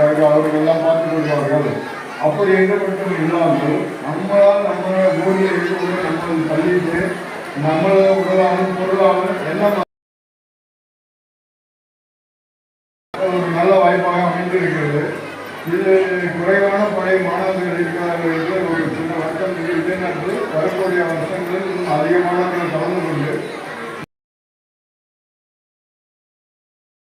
இருக்கிறார்கள் அவர்கள் எல்லாம் பார்த்துக் கொள்வார்கள். அப்படி என்ற மட்டும் இல்லாமல் நம்மளால் நம்ம ஊரில் இருக்கக்கூடிய நம்ம பள்ளிக்கு நம்மள உடலாமல் பொருளாமல் என்ன ஒரு நல்ல வாய்ப்பாக அமைந்திருக்கிறது. இது குறைவான பழைய மாணவர்கள் இருக்கிறார்கள் என்று ஒரு சின்ன வருத்தம் இது. இதே வரக்கூடிய வருஷங்களில் இன்னும் அதிகமானவர்கள் கலந்து கொண்டு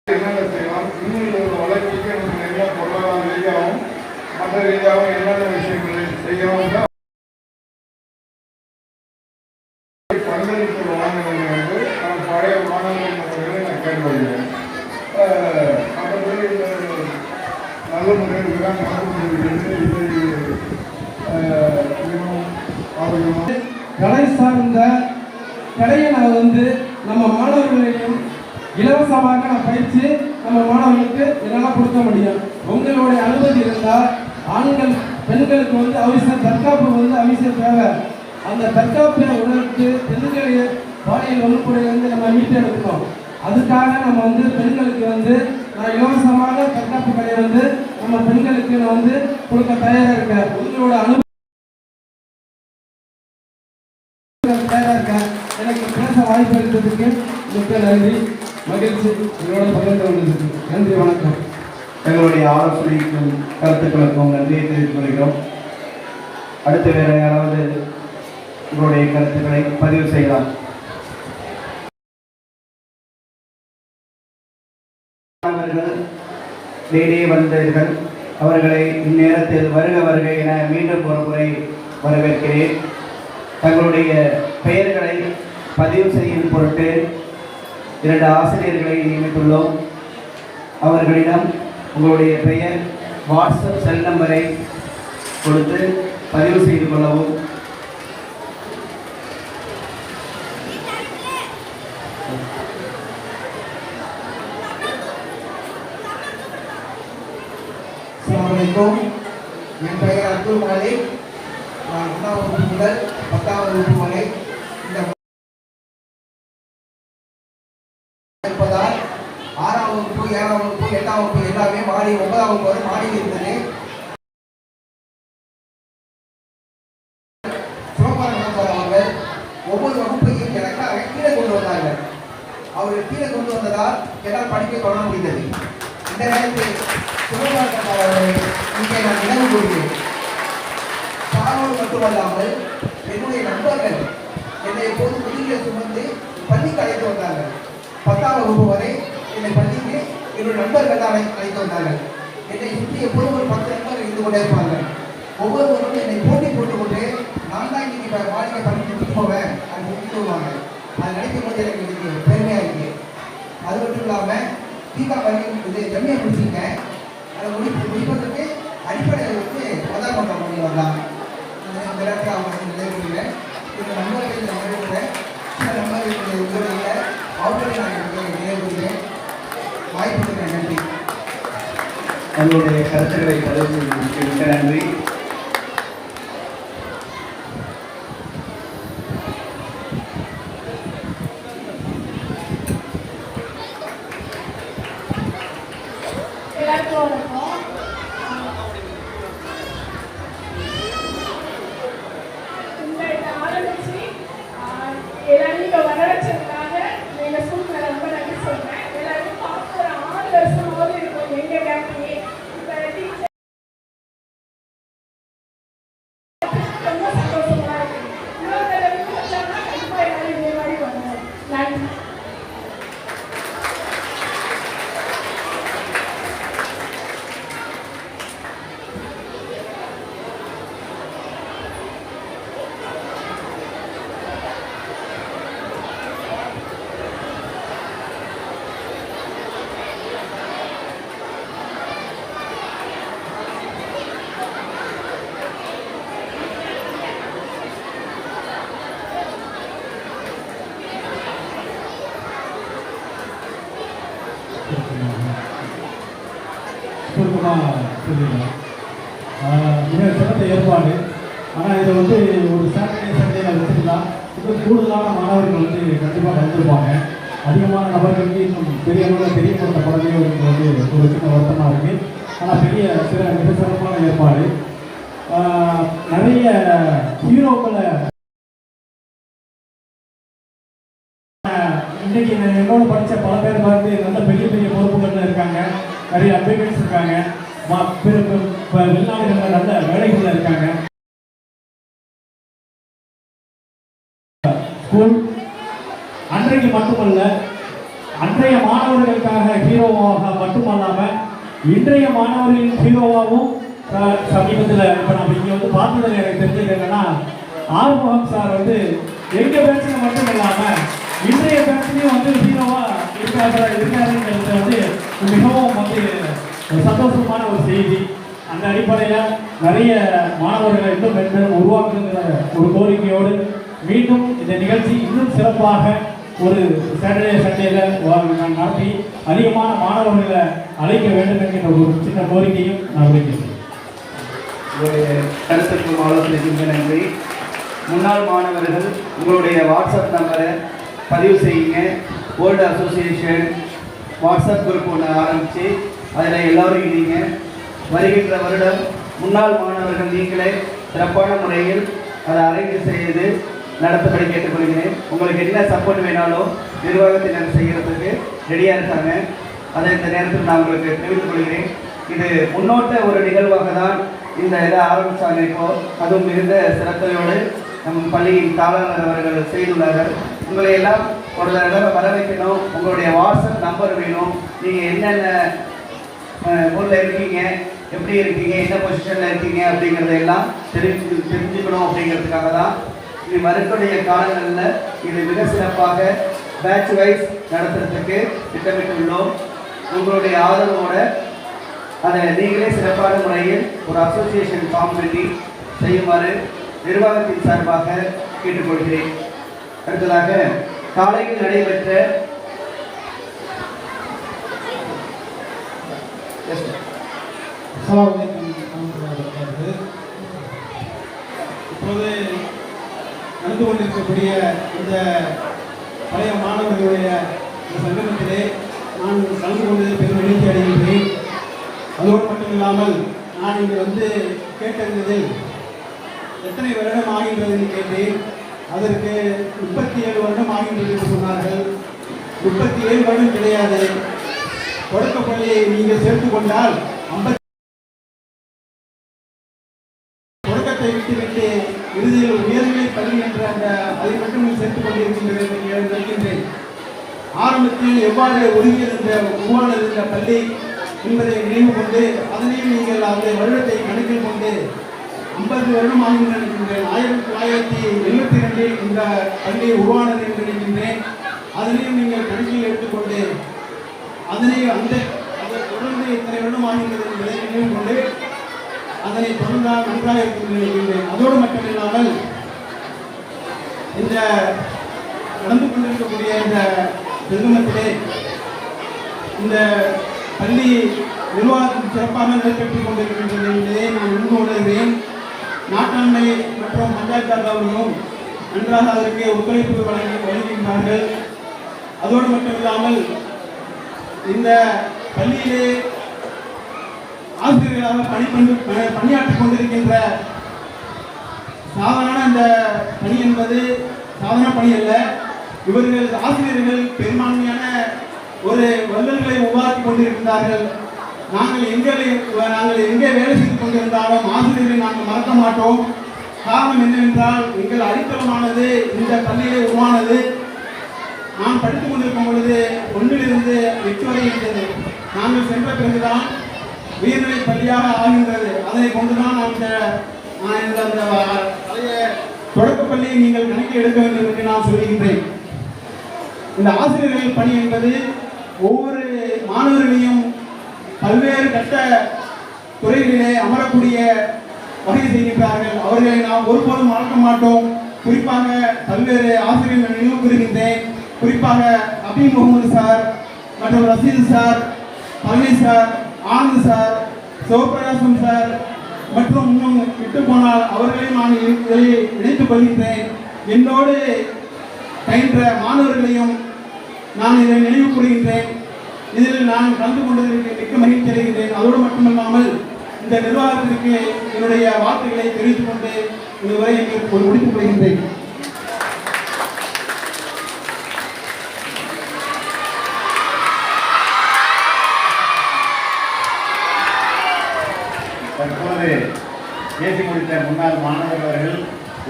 என்னென்ன செய்யலாம் இன்னும் இதோட வளர்ச்சிக்கு நம்ம நிறைய பொருளாதார ரீதியாகவும் ரீதியாகவும் என்னென்ன விஷயங்களை செய்யலாம் பங்களிப்பு வாங்கினது நான் பழைய மாணவர்கள் நான் கேட்டுக்கொள்கிறேன். மற்றபடி இந்த நல்ல முறையில் விழா அஹ், கலை சார்ந்த கலையை நான் வந்து நம்ம மாணவர்களையும் இலவசமாக நான் பயிற்சி நம்ம மாணவர்களுக்கு என்னால் கொடுக்க முடியும். உங்களுடைய அனுமதி இருந்தால் ஆண்கள் பெண்களுக்கு வந்து அவசியம் தற்காப்பு வந்து அவசியம் தேவை. அந்த தற்காப்பை உணர்த்து பெண்களுடைய பாலியல் வந்து நம்ம மீட்டெடுக்கணும் அதுக்காக நம்ம வந்து பெண்களுக்கு வந்து நான் இலவசமாக தற்காப்பு கலையை வந்து நம்ம பெண்களுக்கு நான் வந்து கொடுக்க தயாராக இருக்கேன். உங்களோட அனுபவம் தயாராக இருக்கேன். எனக்கு பேச வாய்ப்பு அளித்ததுக்கு மிக்க நன்றி. மகிழ்ச்சி. உங்களோட பகிர்ந்து கொண்டிருக்கு நன்றி வணக்கம். எங்களுடைய ஆலோசனைக்கும் கருத்துக்களுக்கும் நன்றியை தெரிவித்துக் கொள்கிறோம். அடுத்து வேற யாராவது உங்களுடைய கருத்துக்களை பதிவு செய்யலாம். மாணவர்கள் தேடி வந்தீர்கள் அவர்களை இந்நேரத்தில் வருக வருக என மீண்டும் ஒரு முறை வரவேற்கிறேன். தங்களுடைய பெயர்களை பதிவு செய்யும் பொருட்டு இரண்டு ஆசிரியர்களை நியமித்துள்ளோம். அவர்களிடம் உங்களுடைய பெயர் வாட்ஸ்அப் செல் நம்பரை கொடுத்து பதிவு செய்து கொள்ளவும். அஸ்ஸலாமலைக்கும் என் பெயர் அப்துல் மாலிக். நான் ஒன்றாம் வகுப்பு முதல் பத்தாம் வகுப்பு வரை இந்த இருப்பதால் ஆறாம் வகுப்பு ஏழாம் வகுப்பு எட்டாம் வகுப்பு எல்லாமே மாடி ஒன்பதாம் வகுப்பு வரை மாடியில் இருந்தது. அவர்கள் ஒவ்வொரு வகுப்பையும் எனக்காக கீழே கொண்டு வந்தாங்க. அவர்கள் கீழே கொண்டு வந்ததால் என்னால் படிக்க தொடர முடிந்தது. இந்த நேரத்தில் சிவபாரன் அவர்களை இங்கே நான் நினைவு கூறுகிறேன். சாரோடு மட்டுமல்லாமல் என்னுடைய நண்பர்கள் என்னை எப்போது முதுகில் சுமந்து பள்ளிக்கு அழைத்து வந்தாங்க பத்தாம் வகுப்பு வரை என்னை பள்ளிக்கு என்னுடைய நண்பர்கள் தான் அழைத்து வந்தார்கள். என்னை சுற்றி எப்போதும் ஒரு பத்து நண்பர்கள் இருந்து கொண்டே இருப்பார்கள். ஒவ்வொருவரும் என்னை போட்டி போட்டுக்கொண்டு நான் தான் இன்னைக்கு வாழ்க்கை பள்ளிக்கு போவேன் அப்படின்னு கூப்பிட்டு அது நினைக்கும் போது எனக்கு இன்னைக்கு பெருமையாக இருக்கு. அது மட்டும் இல்லாமல் தீபா இது ஜம்மியை முடிச்சிருக்கேன் அதை முடிப்பு முடிப்பதற்கு அடிப்படையில் வந்து பிரதான மன்ற பண்ணி வரலாம். இந்த நேரத்தில் அவங்க நினைவுகிறேன் இந்த நண்பர்கள் நான் நினைவுகிறேன் சில நண்பர்களுடைய அவர்களை நான் இங்கே நினைவுகிறேன் வாய்ப்புக்கு நன்றி உங்களுடைய கருத்துக்களை பதிவு செய்ததற்கு நன்றி எல்லாருக்கும் வணக்கம் இந்த இந்த ஆரம்பிச்சு ஆஹ், எல்லாரையும் இங்க வர வச்சதுக்காக எங்க ஸ்கூலுக்கு நான் ரொம்ப நன்றி சொல்றேன் எல்லாருக்கும் பார்த்து ஒரு ஆறு வருஷமாவது இருக்கும் எங்க கேம்ப்லயே இப்ப டீச்சர் ரொம்ப சந்தோஷமா இருக்கு இன்னொரு தடவை வச்சாங்கன்னா கண்டிப்பா எல்லாரும் இதே மாதிரி பண்ணுவோம் நன்றி சுருக்கமாக சொல்லிடுறேன் ஆஹ் மிக சிறந்த ஏற்பாடு. ஆனால் இதை வந்து ஒரு சாட்டர்டே சண்டேல வச்சுருந்தா இன்னும் கூடுதலான மாணவர்கள் வந்து கண்டிப்பாக வந்திருப்பாங்க. அதிகமான நபர்களுக்கு இன்னும் பெரிய அளவில் தெரியப்படுத்தப்படவே வந்து ஒரு சின்ன வருத்தமாக இருக்குது ஆனால் பெரிய சிற மிக சிறப்பான ஏற்பாடு. நிறைய ஹீரோக்களை இன்றைக்கி இன்னைக்கு என்னோட படித்த பல பேர் பார்த்து நல்ல பெரிய பெரிய பொறுப்புகள்ல இருக்காங்க. நிறைய அட்வொகேட்ஸ் இருக்காங்க. வெளிநாடுகளில் நல்ல வேலைகளில் இருக்காங்க. ஸ்கூல் அன்றைக்கு மட்டுமல்ல அன்றைய மாணவர்களுக்காக ஹீரோவாக மட்டுமல்லாம இன்றைய மாணவர்களின் ஹீரோவாகவும் சமீபத்தில் இப்போ நம்ம இங்கே வந்து பார்த்ததில் எனக்கு தெரிஞ்சது என்னன்னா ஆறுமுகம் சார் வந்து எங்க பேச்சில் மட்டும் இல்லாமல் இன்றைய பேச்சிலையும் வந்து ஹீரோவாக இருக்காரு இருக்காருங்கிறது வந்து மிகவும் வந்து ஒரு சந்தோஷமான ஒரு செய்தி. அந்த அடிப்படையில் நிறைய மாணவர்களை இன்னும் மென்மேலும் உருவாக்குங்கிற ஒரு கோரிக்கையோடு மீண்டும் இந்த நிகழ்ச்சி இன்னும் சிறப்பாக ஒரு சாட்டர்டே சண்டேல நான் நடத்தி அதிகமான மாணவர்களை அழைக்க வேண்டும் என்கிற ஒரு சின்ன கோரிக்கையும் நான் வைக்கிறேன் உங்களுடைய கருத்துக்கும் ஆலோசனைக்கும் நன்றி. முன்னாள் மாணவர்கள் உங்களுடைய வாட்ஸ்அப் நம்பரை பதிவு செய்யுங்க. வேர்ல்டு அசோசியேஷன் வாட்ஸ்அப் குரூப் ஒன்று ஆரம்பித்து அதில் எல்லோரும் இணைங்க. வருகின்ற வருடம் முன்னாள் மாணவர்கள் நீங்களே சிறப்பான முறையில் அதை அரேஞ்சு செய்து நடத்தப்படி கேட்டுக்கொள்கிறேன். உங்களுக்கு என்ன சப்போர்ட் வேணாலும் நிர்வாகத்தினர் செய்கிறதுக்கு ரெடியாக இருக்காங்க. அதை இந்த நேரத்தில் நான் உங்களுக்கு தெரிவித்துக் கொள்கிறேன். இது முன்னோட்ட ஒரு நிகழ்வாக தான் இந்த இதை ஆரம்பித்தாங்க இப்போ. அதுவும் மிகுந்த சிறப்பையோடு நம் பள்ளியின் தாளாளர் அவர்கள் செய்துள்ளார்கள். உங்களை எல்லாம் ஒரு தடவை வர வைக்கணும் உங்களுடைய வாட்ஸ்அப் நம்பர் வேணும். நீங்கள் என்னென்ன ஊரில் இருக்கீங்க எப்படி இருக்கீங்க என்ன பொசிஷனில் இருக்கீங்க அப்படிங்கிறத எல்லாம் தெரிஞ்சு தெரிஞ்சுக்கணும் அப்படிங்கிறதுக்காக தான் இது வரக்கூடிய காலங்களில் இது மிக சிறப்பாக பேட்ச் வைஸ் நடத்துறதுக்கு திட்டமிட்டுள்ளோம். உங்களுடைய ஆதரவோட அதை நீங்களே சிறப்பான முறையில் ஒரு அசோசியேஷன் ஃபார்ம் பண்ணி செய்யுமாறு நிர்வாகத்தின் சார்பாக கேட்டுக்கொள்கிறேன். அடுத்ததாக காலையில் நடைபெற்ற இப்போது நடந்து கொண்டிருக்கக்கூடிய இந்த பழைய மாணவர்களுடைய சங்கமத்திலே நான் கலந்து கொண்டது பெரும் மகிழ்ச்சி அடைகின்றேன். அதோடு மட்டும் இல்லாமல் நான் இங்கு வந்து கேட்டறிந்ததில் எத்தனை வருடம் ஆகின்றது என்று கேட்டேன். அதற்கு முப்பத்தி ஏழு வருடம் ஆகின்றது என்று சொன்னார்கள். முப்பத்தி ஏழு வருடம் கிடையாது. தொடக்கப்பள்ளியை நீங்கள் சேர்த்துக் கொண்டால் தொடக்கத்தை விட்டுவிட்டு இறுதியில் உயர்நிலை பள்ளி என்ற அந்த அதை மட்டும் சேர்த்துக் கொண்டிருக்கின்றேன் ஆரம்பத்தில் எவ்வாறு ஒருங்கியிருந்த உருவானது இந்த பள்ளி என்பதை நினைவு கொண்டு அதனையும் நீங்கள் அந்த வருடத்தை கணக்கில் கொண்டு ஐம்பது வருடம் ஆகும் நினைக்கின்றேன். ஆயிரத்தி தொள்ளாயிரத்தி எழுபத்தி ரெண்டில் இந்த பள்ளி உருவானது என்று நினைக்கின்றேன். அதனையும் நீங்கள் கணக்கில் எடுத்துக்கொண்டு அதனை அந்த அதை தொடர்ந்து இத்தனை வருடம் என்பதை நினைவு கொண்டு அதனை தொடர்ந்தால் நன்றாக இருக்கும் நினைக்கின்றேன். அதோடு மட்டுமில்லாமல் இந்த நடந்து கொண்டிருக்கக்கூடிய இந்த திருமணத்திலே இந்த பள்ளி நிர்வாகம் சிறப்பாக நடைபெற்றுக் கொண்டிருக்கின்றது என்பதை நான் உணர்ந்து உணர்கிறேன் நாட்டாண்மை மற்றும் பஞ்சாயத்து அவர்களும் நன்றாக அதற்கு ஒத்துழைப்பு வழங்கி வழங்குகின்றார்கள். அதோடு மட்டுமில்லாமல் இந்த பள்ளியிலே ஆசிரியர்களாக பணி ப- பணியாற்றிக் கொண்டிருக்கின்ற சாதாரண இந்த பணி என்பது சாதாரண பணி அல்ல. இவர்கள் ஆசிரியர்கள் பெரும்பான்மையான ஒரு வல்லல்களை உருவாக்கி கொண்டிருக்கின்றார்கள். நாங்கள் எங்கே நாங்கள் எங்கே வேலை செய்து கொண்டிருந்தாலும் ஆசிரியர்களை நாங்கள் மறக்க மாட்டோம். காரணம் என்னவென்றால் எங்கள் அடித்தளமானது இந்த பள்ளியிலே உருவானது. நான் படித்துக் கொண்டிருக்கும் பொழுது ஒன்றிலிருந்து எட்டு வரை இருந்தது. நாங்கள் சென்ற பிறகுதான் உயர்நிலை பள்ளியாக ஆகின்றது. அதனை கொண்டுதான் நான் இந்த நான் இந்த அந்த பழைய தொடக்க பள்ளியை நீங்கள் கணக்கில் எடுக்க வேண்டும் என்று நான் சொல்லுகின்றேன். இந்த ஆசிரியர்கள் பணி என்பது ஒவ்வொரு மாணவர்களையும் பல்வேறு கட்ட துறைகளிலே அமரக்கூடிய வகை செய்கின்றார்கள். அவர்களை நாம் ஒருபோதும் மறக்க மாட்டோம். குறிப்பாக பல்வேறு ஆசிரியர்கள் நினைவு கூறுகின்றேன். குறிப்பாக அபி முகமது சார் மற்றும் Rasheed sir Palani sir Anand sir Sivaprakasam sir மற்றும் இன்னும் விட்டு போனால் அவர்களையும் நான் இதில் இணைத்துக் கொள்கின்றேன். என்னோடு பயின்ற மாணவர்களையும் நான் இதை நினைவு கூறுகின்றேன். இதில் நான் கலந்து கொண்டதற்கு மிக்க மகிழ்ச்சி அடைகின்றேன். அதோடு மட்டுமல்லாமல் இந்த நிர்வாகத்திற்கு என்னுடைய வார்த்தைகளை தெரிவித்துக் கொண்டு இதுவரை எங்களுக்கு முடித்துக் கொள்கின்றேன். தற்போது பேசி முடித்த முன்னாள் மாணவர்கள்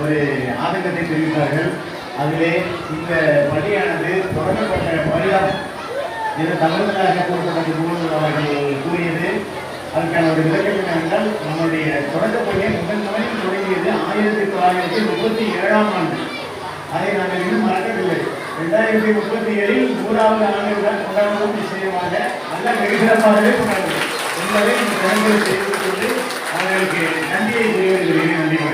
ஒரு ஆதங்கத்தை தெரிவித்தார்கள். அதிலே இந்த பள்ளியானது தொடங்கப்பட்ட பள்ளியாகும் இது தவறுதலாக கொடுக்கப்பட்ட நூல் அவர்கள் கூறியது. அதுக்கான ஒரு விளக்கம் என்னவென்றால் நம்முடைய தொடக்கப்பள்ளியை முதன் முறையில் தொடங்கியது ஆயிரத்தி தொள்ளாயிரத்தி முப்பத்தி ஏழாம் ஆண்டு. அதை நாங்கள் இன்னும் மறக்கவில்லை. ரெண்டாயிரத்தி முப்பத்தி ஏழில் நூறாவது ஆண்டுதான் கொண்டாடுவோம் நிச்சயமாக நல்ல வெகுசிறப்பாகவே கொண்டாடுவோம் என்பதை இந்த திறன்களை தெரிவித்துக் கொண்டு அவர்களுக்கு நன்றியை தெரிவிக்கிறேன் நன்றி.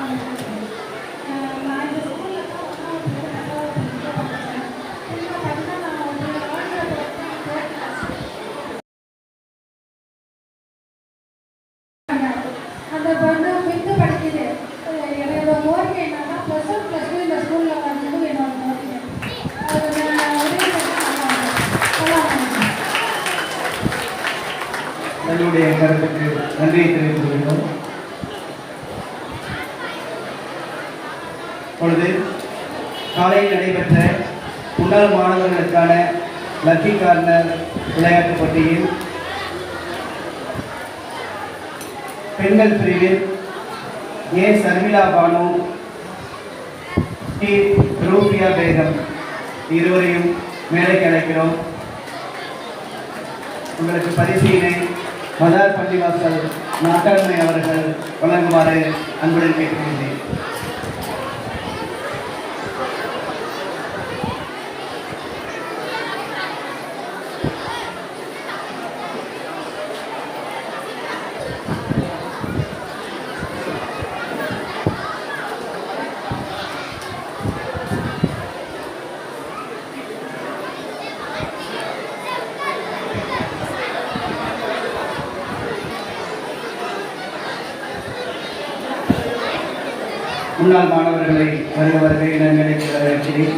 வணக்கம் நான் இந்த ஸ்கூலில் தான் ஒன்றாவது படித்தேன் என்ன பார்த்தீங்கன்னா நான் ஒரு ஆண்டு தேர்ட் கிளாஸ் அந்த பொண்ணு ஃபிஃப்த்து படிக்குது அஹ் என்னோட கோரிக்கை என்னன்னா ப்ளஸ் ஒன் ப்ளஸ் டூ இந்த ஸ்கூலில் வரணும்னு என்னோட கோரிக்கை அது நான் உதவி செஞ்சா நல்லா இருக்கும். நல்லா இருக்கும். தன்னுடைய கருத்துக்கு நன்றியை தெரிவித்துக் கொள்கிறோம் இப்பொழுது காலையில் நடைபெற்ற முன்னாள் மாணவர்களுக்கான லக்கி விளையாட்டுப் போட்டியில் பெண்கள் பிரிவில் ஏ. சர்மிளா பானு டி ரூபியா பேகம் இருவரையும் மேடைக்கு அழைக்கிறோம். உங்களுக்கு பரிசீலனை மதார் பள்ளிவாசல் நாட்டாண்மை அவர்கள் வழங்குமாறு அன்புடன் கேட்டுக்கொள்கிறேன். முன்னாள் மாணவர்களை வருபவர்கள் வருகை வரவேற்கிறேன்.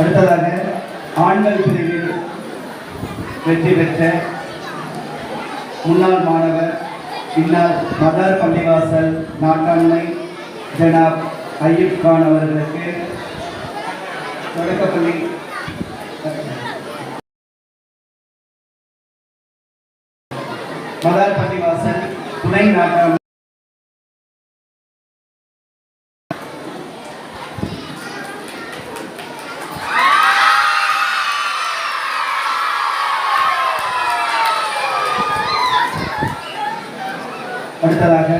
அடுத்ததாக ஆண்கள் பிரிவில் வெற்றி பெற்ற முன்னாள் மாணவர் பின்னர் மதர் பள்ளிவாசல் நாட்டாண்மை ஜனாப் ஐயப் கான் அவர்களுக்கு தொடக்கப்பள்ளி மதார் பள்ளிவாசல் துணை நாட்டாண்மை அடுத்ததாக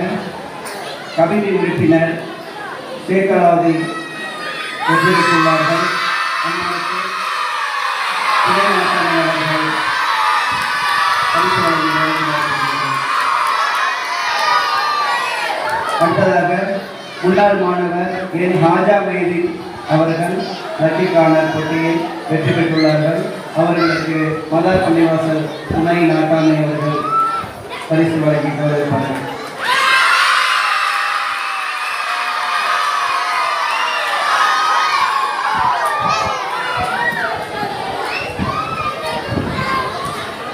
கவிதை உறுப்பினர் சேக்கலாதி வெற்றிபெற்றுள்ளார்கள் அடுத்ததாக முன்னாள் மாணவர் என் ஹாஜா மைதி அவர்கள் லக்கி கார்னர் போட்டியில் வெற்றி பெற்றுள்ளார்கள். அவர்களுக்கு மதார் பள்ளிவாசல் துணை நாட்டாமை அவர்கள் பரிசு வழங்கி கௌரவிப்பார்கள்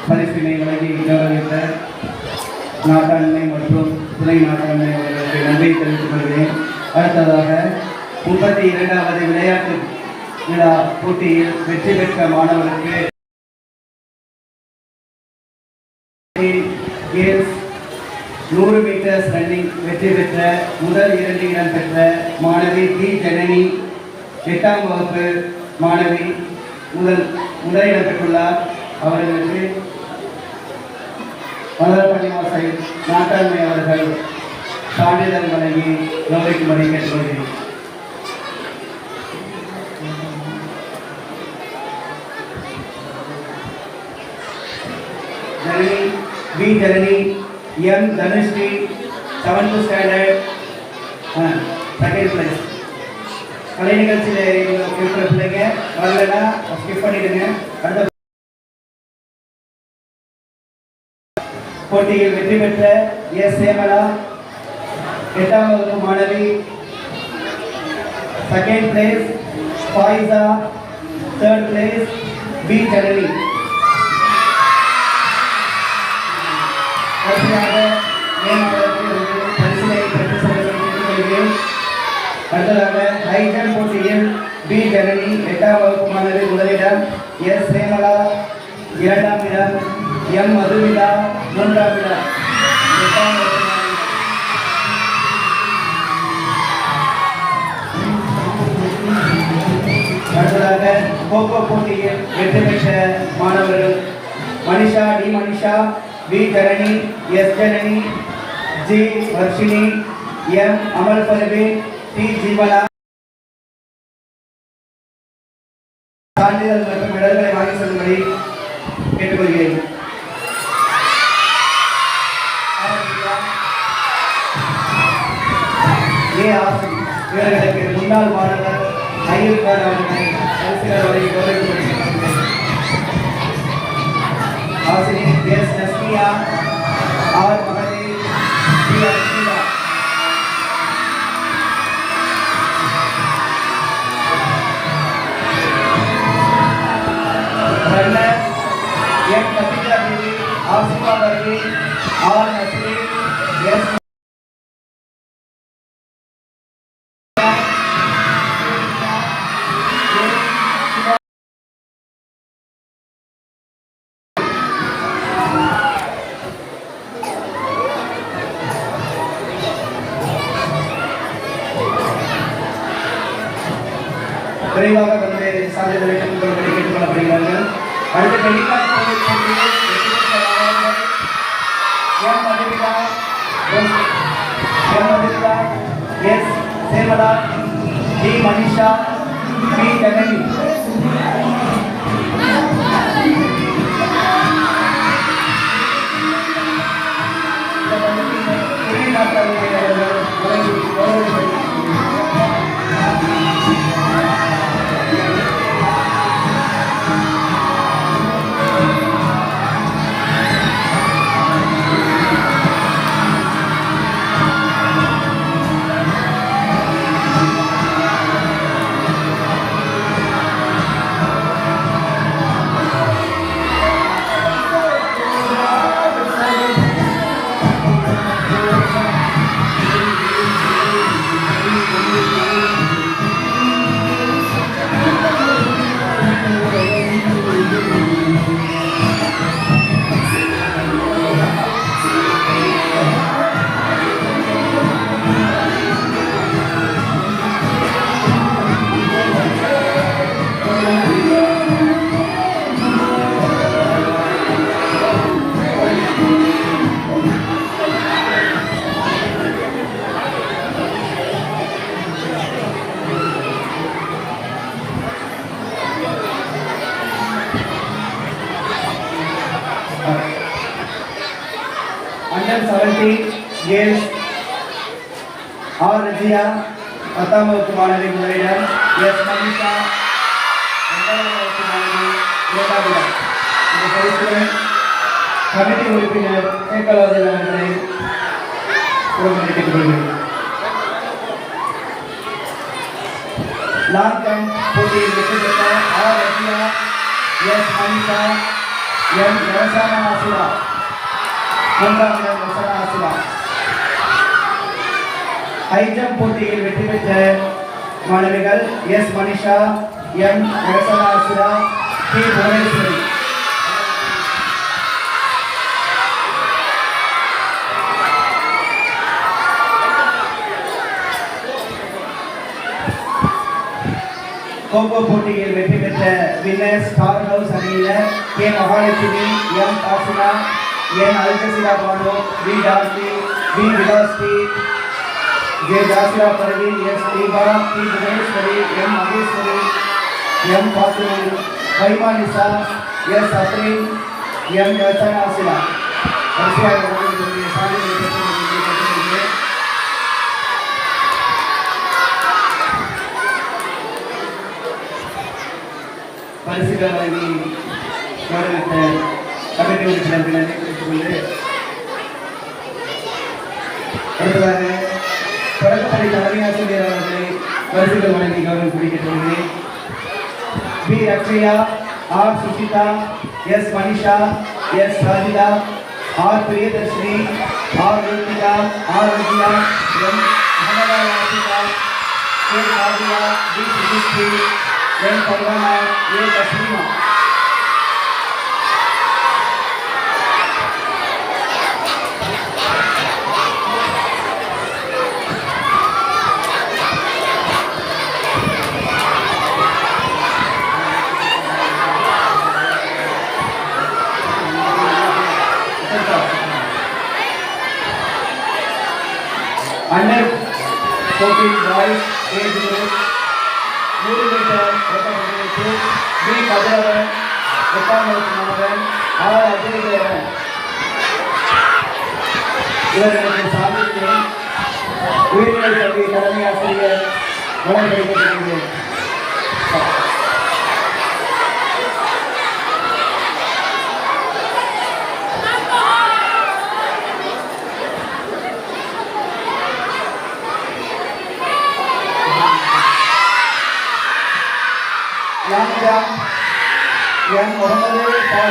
பரிசினை வழங்கி கௌரவித்த நாட்டாண்மை மற்றும் துணை நாட்டாண்மை அவர்களுக்கு நன்றி தெரிவித்துக் கொள்கிறேன். அடுத்ததாக முப்பத்தி இரண்டாவது விளையாட்டு விழா போட்டியில் வெற்றி பெற்ற மாணவருக்கு கேம்ஸ் நூறு மீட்டர்ஸ் ரன்னிங் வெற்றி பெற்ற முதல் இரண்டு இடம் பெற்ற மாணவி டி ஜனனி எட்டாம் வகுப்பு மாணவி முதல் முதல் இடம் பெற்றுள்ளார். அவர்களுக்கு மலர்பணி ஓசை நாட்டாண்மை அவர்கள் சான்றிதழ் வழங்கி கௌரிக்கும்படி கேட்டுக்கொள்கிறேன். Janani B Janani M. Dhanushree seventh standard second place கலை நிகழ்ச்சியில் இருக்கிற பிள்ளைங்க. வரலன்னா ஸ்கிப் பண்ணிவிடுங்க அடுத்த போட்டியில் வெற்றி பெற்ற எஸ் சேமலா எட்டாம் வகுப்பு மாணவி second place Faiza third place B Janani. அடுத்ததாக மே போட்டியில் பி ஜனனி எட்டாம் வகுப்பு மாணவி முதலிடம் எஸ் சேமலா இரண்டாம் இடம் எம் மதுமிதா மூன்றாம் இடம் எட்டாம் வகுப்பு மாணவி. அடுத்ததாக கோகோ போட்டியில் வெற்றி பெற்ற மாணவர்கள் Manisha T Manisha V Janani S Janani G Varshini M Amal Parveen T ஜீவனா சான்றிதழ் ஏ ஆசி. இவர்களுக்கு முன்னாள் மாணவர் ஐயர் அவர்களை அவர் வரை கௌரவிக்கப்படுகிறார்கள் ஆசிரியர் S. Nasmiya R B Kapila Devi Varki R. S. விரைவாக வந்து சான்றிதழை பத்தாம் வகுப்பு மாணவி முதலிடம் எஸ் மனிஷா ஒன்பதாம் வகுப்பு மாணவி இரண்டாம் இடம் இந்த பரிசுடன் கமிட்டி உறுப்பினர் சேக்கலாதன் அவர்களை உறுப்பினர் கொள்கிறேன் லாங் ஜம்ப் போட்டியில் வெற்றி பெற்ற R Rajiya S Manisha M Rasana Asila மூன்றாம் இடம் ரசனா ஆசிலா ஹை போட்டியில் வெற்றி பெற்ற மாணவிகள் S Manisha M Rasana Asila T Bhuvaneswari. Khokho போட்டியில் வெற்றி பெற்ற வின்னர்ஸ் ஸ்டார் ஹவுஸ் அணியினர் K Mahalakshmi M Kasila N Alkasila Banu V டாஸ்டி V விலாஸ்டி J Jasila Parveen S Deepa T Bhuvaneswari M Maheswari M பாத்துரு வைமானிசா S Afreen M SN Asila வரிசையாக வழங்கக்கூடிய சான்றிதழை பெற்று கேட்டுக்கொள்கிறேன். பரிசுகள் வழங்கி கௌரவித்த கமிட்டி உறுப்பினர்களை தெரிவித்துக் கொண்டு அடுத்ததாக தொடக்கப்பள்ளி தலைமை ஆசிரியர் அவர்களை பரிசுகள் வழங்கி கௌரவம் குறிப்பிட்டுள்ளேன் B Akshaya R Sushitha S Manisha S Sajitha R Priyadharshini R Ruthika R Vijaya M மனதா Yasika K Sadiya T Sujisri M Parvana A Taslima under 14 boys age group நூறு மீட்டர் ஓட்டப்பந்தயத்தில் பி கதிரவன் எட்டாம் வகுப்பு மாணவன் ஆர். அஜயதேவன். இவர்களுக்கு சாதித்தேன் உயிரியல் கல்வி தலைமை ஆசிரியர் வழங்கப்படுகிறது জ্ঞান